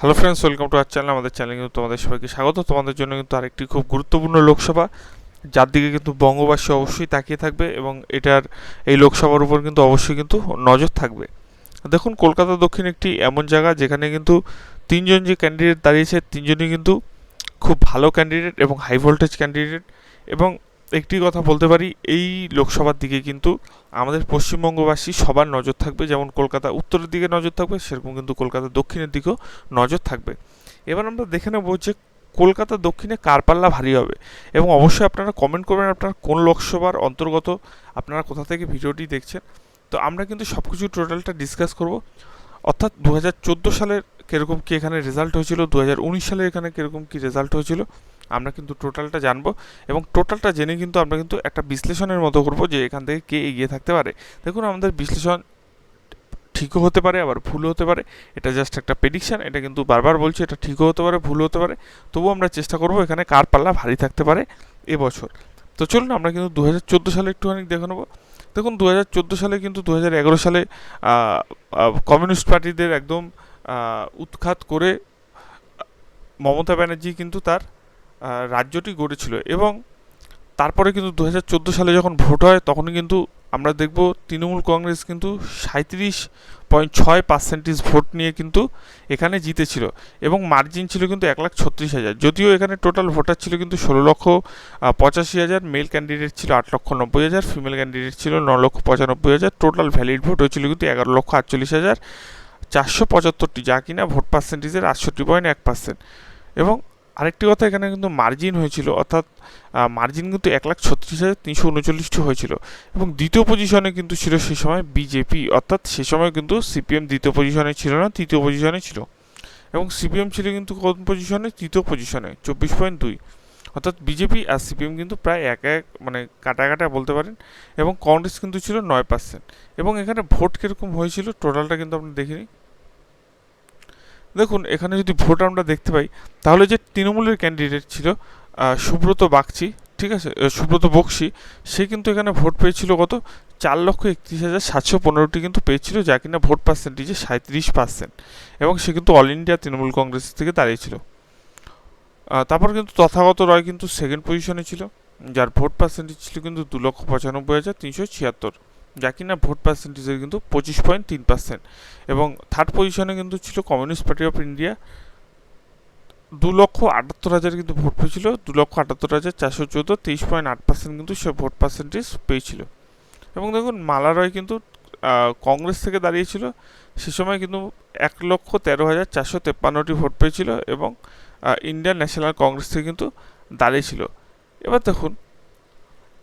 Hello friends welcome to our channel আমাদের চ্যানেলে কিন্তু তোমাদের সবাইকে স্বাগত। তোমাদের জন্য কিন্তু আরেকটি খুব গুরুত্বপূর্ণ লোকসভা। যার দিকে কিন্তু বঙ্গবাসী অবশ্যই তাকিয়ে থাকবে এবং এটার এই লোকসভার উপর কিন্তু অবশ্যই কিন্তু নজর থাকবে। দেখুন, কলকাতা দক্ষিণ একটি এমন জায়গা যেখানে কিন্তু তিনজন যে ক্যান্ডিডেট দাঁড়িয়েছে, তিনজনই কিন্তু খুব ভালো ক্যান্ডিডেট এবং হাই ভোল্টেজ ক্যান্ডিডেট এবং একটি কথা বলতে পারি, এই লোকসভার দিকে কিন্তু আমাদের পশ্চিমবঙ্গবাসী সবার নজর থাকবে, যেমন কলকাতা উত্তরের দিকে নজর থাকবে, সেরকম কিন্তু কলকাতা দক্ষিণের দিকেও নজর থাকবে। এবার আমরা দেখে নেব যে কলকাতা দক্ষিণে কার পাল্লা ভারী হবে, এবং অবশ্যই আপনারা কমেন্ট করবেন আপনারা কোন লোকসভার অন্তর্গত, আপনারা কোথা থেকে ভিডিওটি দেখছেন। তো আমরা কিন্তু সব কিছু টোটালটা ডিসকাস করব। অর্থাৎ দু হাজার চোদ্দ সালের কীরকম কী এখানে রেজাল্ট হয়েছিল দু হাজার উনিশ সালে এখানে কীরকম কী রেজাল্ট হয়েছিল আমরা কিন্তু টোটালটা জানব এবং টোটালটা জেনে কিন্তু আমরা কিন্তু একটা বিশ্লেষণের মতো করব যে এখান থেকে কে এগিয়ে থাকতে পারে। দেখুন, আমাদের বিশ্লেষণ ঠিকও হতে পারে, আবার ভুলও হতে পারে। এটা জাস্ট একটা প্রেডিকশান এটা কিন্তু বারবার বলছি, এটা ঠিকও হতে পারে, ভুলও হতে পারে। তবুও আমরা চেষ্টা করব এখানে কার পাল্লা ভারী থাকতে পারে এবছর। তো চলুন, আমরা কিন্তু দু হাজার চোদ্দ সালে একটুখানি দেখে নেব। দেখুন দু হাজার চোদ্দ সালে কিন্তু দু হাজার এগারো সালে কমিউনিস্ট পার্টিদের একদম উৎখাত করে মমতা ব্যানার্জি কিন্তু তার রাজ্যটি গড়েছিল এবং তারপরে কিন্তু দু হাজার চোদ্দ সালে যখন ভোট হয় তখনই কিন্তু আমরা দেখব তৃণমূল কংগ্রেস কিন্তু সাঁত্রিশ পয়েন্ট ছয় পার্সেন্টেজ ভোট নিয়ে কিন্তু এখানে জিতেছিল এবং মার্জিন ছিল কিন্তু এক লাখ ছত্রিশ হাজার। যদিও এখানে টোটাল ভোটার ছিল কিন্তু ষোলো লক্ষ পঁচাশি হাজার মেল ক্যান্ডিডেট ছিল আট লক্ষ নব্বই হাজার ফিমেল ক্যান্ডিডেট ছিল ন লক্ষ পঁচানব্বই হাজার টোটাল ভ্যালিড ভোট হয়েছিল কিন্তু এগারো লক্ষ আটচল্লিশ হাজার, চারশো পঁচাত্তরটি, যা কিনা ভোট পার্সেন্টেজের আটষট্টি পয়েন্ট এক পার্সেন্ট এবং আরেকটি কথা এখানে কিন্তু মার্জিন হয়েছিল, অর্থাৎ মার্জিন কিন্তু এক লাখ ছত্রিশ হাজার তিনশো উনচল্লিশটি হয়েছিল। এবং দ্বিতীয় পজিশনে কিন্তু ছিল সেই সময় বিজেপি অর্থাৎ সে সময় কিন্তু সিপিএম দ্বিতীয় পজিশনে ছিল না, তৃতীয় পজিশনে ছিল। এবং সিপিএম ছিল কিন্তু কোন পজিশনে তৃতীয় পজিশনে চব্বিশ পয়েন্ট দুই। অর্থাৎ বিজেপি আর সিপিএম কিন্তু প্রায় এক এক মানে কাটা কাটা বলতে পারেন। এবং কংগ্রেস কিন্তু ছিল নয় পার্সেন্ট এবং এখানে ভোট কীরকম হয়েছিল টোটালটা কিন্তু আপনি দেখিনি দেখুন, এখানে যদি ভোট আমরা দেখতে পাই, তাহলে যে তৃণমূলের ক্যান্ডিডেট ছিল সুব্রত বাগচি, ঠিক আছে সুব্রত বক্সি, সে কিন্তু এখানে ভোট পেয়েছিল কত? চার লক্ষ একত্রিশ হাজার সাতশো পনেরোটি কিন্তু পেয়েছিল, যা কিনা ভোট পার্সেন্টেজে সাঁত্রিশ পার্সেন্ট এবং সে কিন্তু অল ইন্ডিয়া তৃণমূল কংগ্রেস থেকে দাঁড়িয়েছিল। তারপর কিন্তু তথাগত রয় কিন্তু সেকেন্ড পজিশনে ছিল, যার ভোট পার্সেন্টেজ ছিল কিন্তু দু লক্ষ পঁচানব্বই হাজার তিনশো ছিয়াত্তর। যা কিনা ভোট পার্সেন্টেজের কিন্তু পঁচিশ পয়েন্ট তিন পার্সেন্ট এবং থার্ড পজিশনে কিন্তু ছিল কমিউনিস্ট পার্টি অফ ইন্ডিয়া দু লক্ষ আটাত্তর হাজার কিন্তু ভোট পেয়েছিল, দু লক্ষ আটাত্তর হাজার চারশো চৌদ্দ, তেইশ পয়েন্ট আট পার্সেন্ট কিন্তু সে ভোট পার্সেন্টেজ পেয়েছিল। এবং দেখুন, মালা রয় কিন্তু কংগ্রেস থেকে দাঁড়িয়েছিল, সে সময় কিন্তু এক লক্ষ তেরো হাজার চারশো তেপ্পান্নটি ভোট পেয়েছিল এবং ইন্ডিয়ান ন্যাশনাল কংগ্রেস থেকে কিন্তু দাঁড়িয়েছিল। এবার দেখুন,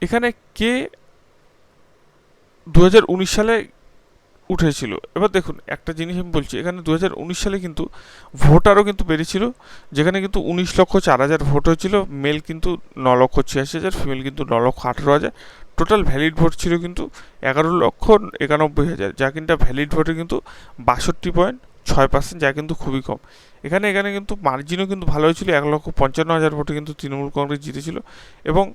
এখানে কে দু হাজার উনিশ সালে উঠেছিল। এবার দেখুন, একটা জিনিস আমি বলছি, এখানে দু হাজার উনিশ সালে কিন্তু ভোটারও কিন্তু বেড়েছিল, যেখানে কিন্তু উনিশ লক্ষ চার হাজার ভোট হয়েছিল, মেল কিন্তু ন লক্ষ ছিয়াশি হাজার, ফিমেল কিন্তু ন লক্ষ আঠেরো হাজার। টোটাল ভ্যালিড ভোট ছিল কিন্তু এগারো লক্ষ একানব্বই হাজার, যা কিন্তু ভ্যালিড ভোটে কিন্তু বাষট্টি পয়েন্ট ছয় পার্সেন্ট, যা কিন্তু খুবই কম। এখানে এখানে কিন্তু মার্জিনও কিন্তু ভালো হয়েছিল, এক লক্ষ পঞ্চান্ন হাজার ভোটে কিন্তু তৃণমূল কংগ্রেস জিতেছিল। এবং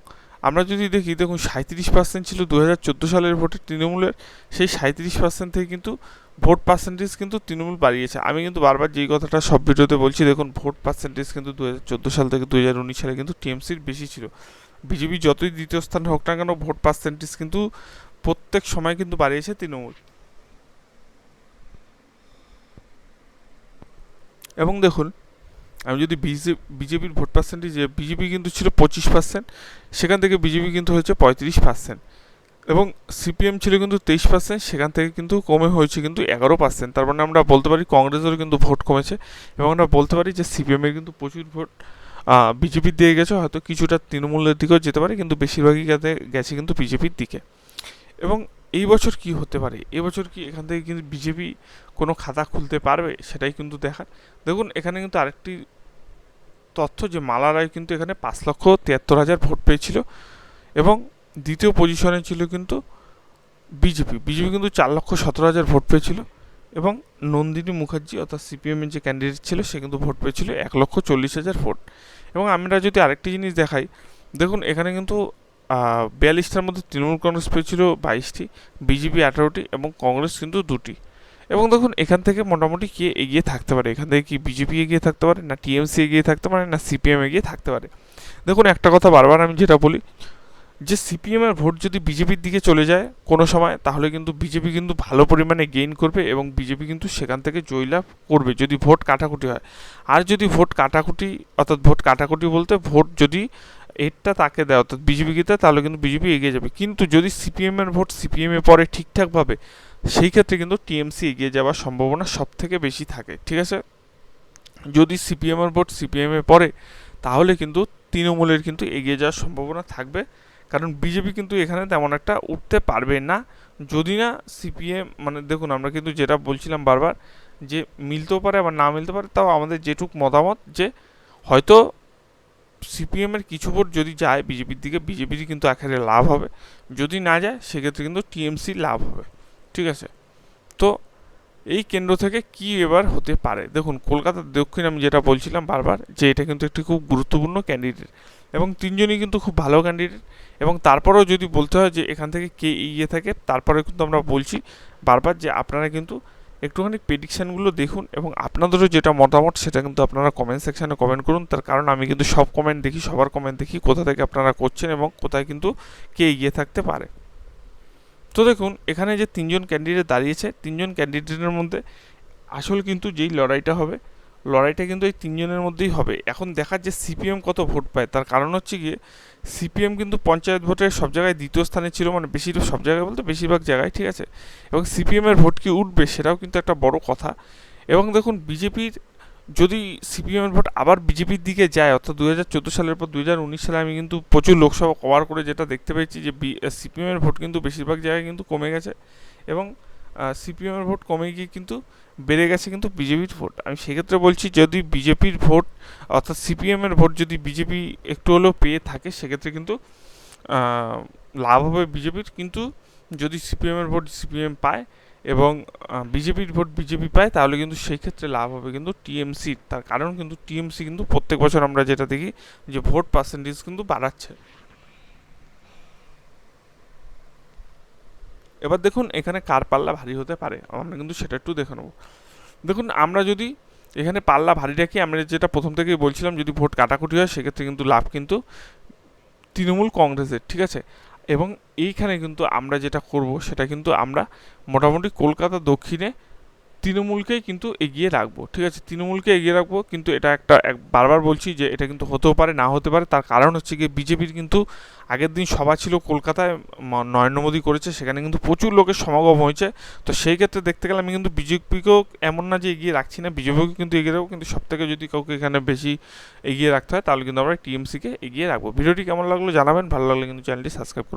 আমরা যদি দেখি, দেখুন সাঁত্রিশ পার্সেন্ট ছিল দু হাজার চোদ্দ সালের ভোটে তৃণমূলের। সেই সাঁত্রিশ পার্সেন্ট থেকে কিন্তু ভোট পার্সেন্টেজ কিন্তু তৃণমূল বাড়িয়েছে। আমি কিন্তু বারবার যেই কথাটা সব ভিডিওতে বলছি, দেখুন ভোট পার্সেন্টেজ কিন্তু দু হাজার চোদ্দ সাল থেকে দু হাজার উনিশ সালে কিন্তু টিএমসির বেশি ছিল। বিজেপি যতই দ্বিতীয় স্থান হোক না কেন ভোট পার্সেন্টেজ কিন্তু প্রত্যেক সময় কিন্তু বাড়িয়েছে তৃণমূল। এবং দেখুন আমি যদি বিজেপির ভোট পার্সেন্টেজ বিজেপি কিন্তু ছিল পঁচিশ পার্সেন্ট সেখান থেকে বিজেপি কিন্তু হয়েছে পঁয়ত্রিশ পার্সেন্ট এবং সিপিএম ছিল কিন্তু তেইশ পার্সেন্ট সেখান থেকে কিন্তু কমে হয়েছে কিন্তু এগারো পার্সেন্ট তার মানে আমরা বলতে পারি কংগ্রেসেরও কিন্তু ভোট কমেছে এবং আমরা বলতে পারি যে সিপিএমের কিন্তু প্রচুর ভোট বিজেপির দিয়ে গেছে। হয়তো কিছুটা তৃণমূলের দিকেও যেতে পারে, কিন্তু বেশিরভাগই গেছে কিন্তু বিজেপির দিকে। এবং এই বছর কি হতে পারে? এবছর কি এখান থেকে কিন্তু বিজেপি কোনো খাতা খুলতে পারবে? সেটাই কিন্তু দেখার। দেখুন, এখানে কিন্তু আরেকটি তথ্য যে মালা রায় কিন্তু এখানে পাঁচ লক্ষ তিয়াত্তর হাজার ভোট পেয়েছিল এবং দ্বিতীয় পজিশনে ছিল কিন্তু বিজেপি। বিজেপি কিন্তু চার লক্ষ সতেরো হাজার ভোট পেয়েছিল এবং নন্দিনী মুখার্জি, অর্থাৎ সিপিএমের যে ক্যান্ডিডেট ছিল, সে কিন্তু ভোট পেয়েছিল এক লক্ষ চল্লিশ হাজার ভোট। এবং আমরা যদি আরেকটি জিনিস দেখাই, দেখুন, এখানে কিন্তু বিয়াল্লিশটার মধ্যে তৃণমূল কংগ্রেস পেয়েছিল বাইশটি, বিজেপি আঠারোটি এবং কংগ্রেস কিন্তু দুটি। এবং দেখুন, এখান থেকে মোটামুটি কে এগিয়ে থাকতে পারে? এখান থেকে কি বিজেপি এগিয়ে থাকতে পারে, না টিএমসি এগিয়ে থাকতে পারে, না সিপিএম এগিয়ে থাকতে পারে? দেখুন, একটা কথা বারবার আমি যেটা বলি, যে সিপিএমের ভোট যদি বিজেপির দিকে চলে যায় কোনো সময়, তাহলে কিন্তু বিজেপি কিন্তু ভালো পরিমাণে গেইন করবে এবং বিজেপি কিন্তু সেখান থেকে জয়লাভ করবে যদি ভোট কাটাকুটি হয়। আর যদি ভোট কাটাকুটি, অর্থাৎ ভোট কাটাকুটি বলতে ভোট যদি এরটা তাকে দেয়, অর্থাৎ বিজেপিকে দেয়, তাহলে কিন্তু বিজেপি এগিয়ে যাবে। কিন্তু যদি সিপিএমের ভোট সিপিএমে পরে ঠিকঠাকভাবে, সেই ক্ষেত্রে কিন্তু টিএমসি এগিয়ে যাওয়ার সম্ভাবনা সব থেকে বেশি থাকে, ঠিক আছে? যদি সিপিএমের ভোট সিপিএমে পড়ে, তাহলে কিন্তু তৃণমূলের কিন্তু এগিয়ে যাওয়ার সম্ভাবনা থাকবে। কারণ বিজেপি কিন্তু এখানে তেমন একটা উঠতে পারবে না। যদি না সিপিএম মানে দেখুন, আমরা কিন্তু যেটা বলছিলাম বারবার, যে মিলতেও পারে আবার না মিলতে পারে, তাও আমাদের যেটুক মতামত যে হয়তো সিপিএমের কিছু ভোট যদি যায় বিজেপির দিকে বিজেপির কিন্তু আখেরে লাভ হবে। যদি না যায়, সেক্ষেত্রে কিন্তু টিএমসি লাভ হবে। ঠিক আছে? তো এই কেন্দ্র থেকে কি এবার হতে পারে? দেখুন কলকাতার দক্ষিণ আমি যেটা বলছিলাম বারবার যে এটা কিন্তু একটি খুব গুরুত্বপূর্ণ ক্যান্ডিডেট এবং তিনজনই কিন্তু খুব ভালো ক্যান্ডিডেট এবং তারপরেও যদি বলতে হয় যে এখান থেকে কে এগিয়ে থাকে, তারপরে কিন্তু আমরা বলছি বারবার যে আপনারা কিন্তু একটুখানি প্রেডিকশানগুলো দেখুন এবং আপনাদেরও যেটা মতামত সেটা কিন্তু আপনারা কমেন্ট সেকশানে কমেন্ট করুন। তার কারণ আমি কিন্তু সব কমেন্ট দেখি, সবার কমেন্ট দেখি কোথা থেকে আপনারা করছেন এবং কোথায় কিন্তু কে এগিয়ে থাকতে পারে। তো দেখুন, এখানে যে তিনজন ক্যান্ডিডেট দাঁড়িয়েছে, তিনজন ক্যান্ডিডেটের মধ্যে আসল কিন্তু যেই লড়াইটা হবে, লড়াইটা কিন্তু এই তিনজনের মধ্যেই হবে। এখন দেখার যে সিপিএম কত ভোট পায়, তার কারণ হচ্ছে গিয়ে সিপিএম কিন্তু পঞ্চায়েত ভোটের সব জায়গায় দ্বিতীয় স্থানে ছিল মানে বেশিরভাগ সব জায়গায় বলতে বেশিরভাগ জায়গায়, ঠিক আছে? এবং সিপিএমের ভোট কি উঠবে সেটাও কিন্তু একটা বড় কথা। এবং দেখুন, বিজেপির যদি সিপিএমের ভোট আবার বিজেপির দিকে যায়, অর্থাৎ দু হাজার চোদ্দ সালের পর দু হাজার উনিশ সালে আমি কিন্তু প্রচুর লোকসভা কভার করে যেটা দেখতে পেয়েছি যে সিপিএমের ভোট কিন্তু বেশিরভাগ জায়গায় কিন্তু কমে গেছে। এবং সিপিএমের ভোট কমে গিয়ে কিন্তু বেড়ে গেছে কিন্তু বিজেপির ভোট। আমি সেক্ষেত্রে বলছি যদি বিজেপির ভোট, অর্থাৎ সিপিএমের ভোট যদি বিজেপি একটু হলেও পেয়ে থাকে, সেক্ষেত্রে কিন্তু লাভ হবে বিজেপির। কিন্তু যদি সিপিএমের ভোট সিপিএম পায় এবং বিজেপির ভোট বিজেপি পায়, তাহলে কিন্তু সেই ক্ষেত্রে লাভ হবে কিন্তু টিএমসির তার কারণ কিন্তু টিএমসি কিন্তু প্রত্যেক বছর আমরা যেটা দেখি যে ভোট পার্সেন্টেজ কিন্তু বাড়াচ্ছে। এবার দেখুন এখানে কার পাল্লা ভারী হতে পারে, আমরা কিন্তু সেটা একটু দেখে নেব। দেখুন, আমরা যদি এখানে পাল্লা ভারী রাখি, আমরা যেটা প্রথম থেকেই বলছিলাম, যদি ভোট কাটাকুটি হয়, সেক্ষেত্রে কিন্তু লাভ কিন্তু তৃণমূল কংগ্রেসের, ঠিক আছে? এবং এইখানে কিন্তু আমরা যেটা করব, সেটা কিন্তু আমরা মোটামুটি কলকাতা দক্ষিণে তৃণমূলকেই কিন্তু এগিয়ে রাখব, ঠিক আছে? তৃণমূলকে এগিয়ে রাখব, কিন্তু এটা একটা বারবার বলছি যে এটা কিন্তু হতেও পারে, না হতে পারে, তার কারণ হচ্ছে গিয়ে বিজেপির কিন্তু আগের দিন সভা ছিল কলকাতায় নরেন্দ্র মোদী করেছে, সেখানে কিন্তু প্রচুর লোকের সমাগম হয়েছে। তো সেই ক্ষেত্রে দেখতে গেলে আমি কিন্তু বিজেপিকেও এমন না যে এগিয়ে রাখছি না, বিজেপিকেও কিন্তু এগিয়ে রাখব, কিন্তু সব থেকে যদি কাউকে এখানে বেশি এগিয়ে রাখতে হয়, তাহলে কিন্তু আমরা টিএমসিকে এগিয়ে রাখব। ভিডিওটি কেমন লাগল জানাবেন, ভালো লাগলে কিন্তু চ্যানেলটি সাবস্ক্রাইব